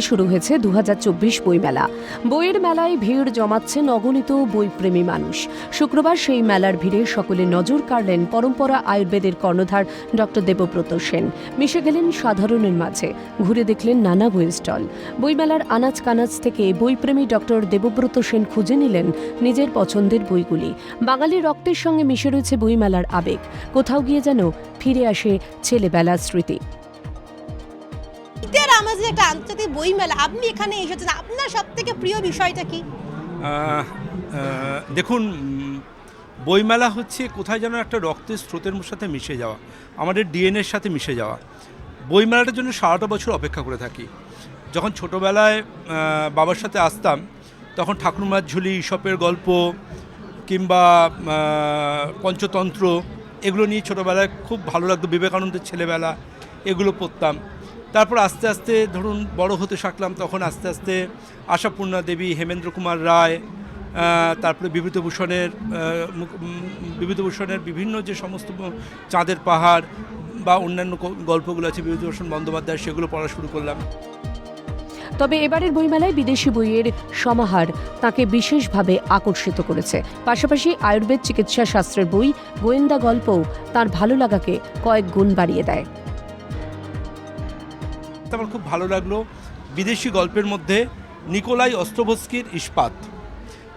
শুরু হয়েছে দু হাজার চব্বিশ বইমেলা। বইয়ের মেলায় ভিড় জমাচ্ছেন অগণিত বইপ্রেমী মানুষ। শুক্রবার সেই মেলার ভিড়ে সকলে নজর কাড়লেন পরম্পরা আয়ুর্বেদের কর্ণধার ডক্টর দেবব্রত সেন। মিশে গেলেন সাধারণের মাঝে। ঘুরে দেখলেন নানা বই স্টল। বইমেলার আনাজ কানাজ থেকে বইপ্রেমী ডক্টর দেবব্রত সেন খুঁজে নিলেন নিজের পছন্দের বইগুলি। বাঙালির রক্তের সঙ্গে মিশে রয়েছে বইমেলার আবেগ। কোথাও গিয়ে যেন ফিরে আসে ছেলেবেলার স্মৃতি। আমাদের একটা আন্তর্জাতিক বই মেলা আপনি এখানে এসেছেন। আপনার সব থেকে প্রিয় বিষয়টা কি? দেখুন বইমেলা হচ্ছে কোথায় যেন একটা রক্তের স্রোতের সাথে মিশে যাওয়া, আমাদের ডিএনএর সাথে মিশে যাওয়া। বইমেলাটার জন্য সারাটা বছর অপেক্ষা করে থাকি। যখন ছোটোবেলায় বাবার সাথে আসতাম, তখন ঠাকুরমার ঝুলি ঈশপের গল্প, কিংবা পঞ্চতন্ত্র, এগুলো নিয়ে ছোটোবেলায় খুব ভালো লাগতো। বিবেকানন্দের ছেলেবেলা এগুলো পড়তাম। তারপর আস্তে আস্তে ধরুন বড় হতে থাকলাম, তখন আস্তে আস্তে আশাপূর্ণা দেবী, হেমেন্দ্র কুমার রায় তারপরে বিভূতিভূষণের বিভূতিভূষণের বিভিন্ন যে সমস্ত চাঁদের পাহাড় বা অন্যান্য গল্পগুলো আছে, বিভূতিভূষণ বন্দ্যোপাধ্যায়, সেগুলো পড়া শুরু করলাম। তবে এবারের বইমেলায় বিদেশি বইয়ের সমাহার তাকে বিশেষভাবে আকর্ষিত করেছে। পাশাপাশি আয়ুর্বেদ চিকিৎসা শাস্ত্রের বই গোয়েন্দা গল্পও তার ভালো লাগাকে কয়েক গুণ বাড়িয়ে দেয়। তো আমার খুব ভালো লাগল। বিদেশি গল্পের মধ্যে নিকোলাই অস্ত্রভস্কির ইস্পাত,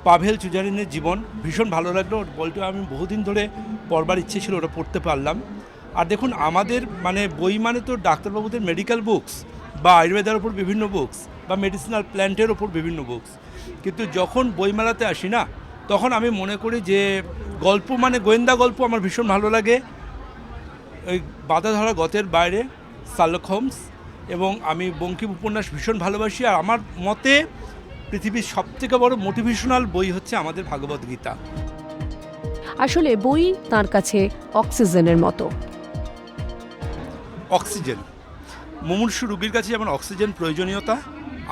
পাভেল চুজারিনের জীবন, ভীষণ ভালো লাগল। ওর বইটা আমি বহুদিন ধরে পড়বার ইচ্ছে ছিল, ওটা পড়তে পারলাম। আর দেখুন, আমাদের মানে বই মানে তো ডাক্তারবাবুদের মেডিকেল বুকস বা আয়ুর্বেদের ওপর বিভিন্ন বুকস বা মেডিসিনাল প্ল্যান্টের ওপর বিভিন্ন বুকস কিন্তু যখন বইমেলাতে আসি না, তখন আমি মনে করি যে গল্প মানে গোয়েন্দা গল্প আমার ভীষণ ভালো লাগে। ওই বাধা ধরা গতের বাইরে শার্লক হোমস এবং আমি বঙ্কিম উপন্যাস ভীষণ ভালোবাসি আর আমার মতে পৃথিবীর সবথেকে বড় মোটিভেশনাল বই হচ্ছে আমাদের ভাগবত গীতা। আসলে বই তার কাছে অক্সিজেনের মতো। অক্সিজেন। মুমূর্ষু রুগীর কাছে যেমন অক্সিজেন প্রয়োজনীয়তা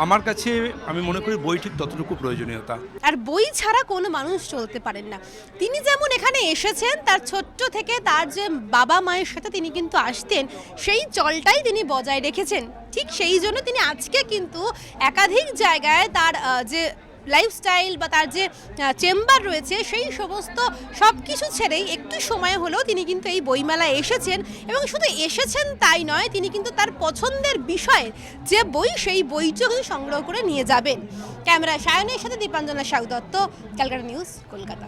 আমার কাছে আমি মনে করি বই ঠিক ততটুকু প্রয়োজনীয়তা। আর বই ছাড়া কোনো মানুষ চলতে পারেন না। তিনি যেমন এখানে এসেছেন, তার ছোট্ট থেকে তার যে বাবা মায়ের সাথে তিনি কিন্তু আসতেন, সেই চলটাই তিনি বজায় রেখেছেন। ঠিক সেই জন্য তিনি আজকে কিন্তু একাধিক জায়গায় তার যে লাইফস্টাইল বা তার যে চেম্বার রয়েছে, সেই সমস্ত সব কিছু ছেড়েই একটু সময় হলেও তিনি কিন্তু এই বইমেলায় এসেছেন। এবং শুধু এসেছেন তাই নয়, তিনি কিন্তু তার পছন্দের বিষয়ের যে বই, সেই বইটিও কিন্তু সংগ্রহ করে নিয়ে যাবেন। ক্যামেরা সায়নের সাথে দীপাঞ্জনা সাউ দত্ত, ক্যালকাটা নিউজ, কলকাতা।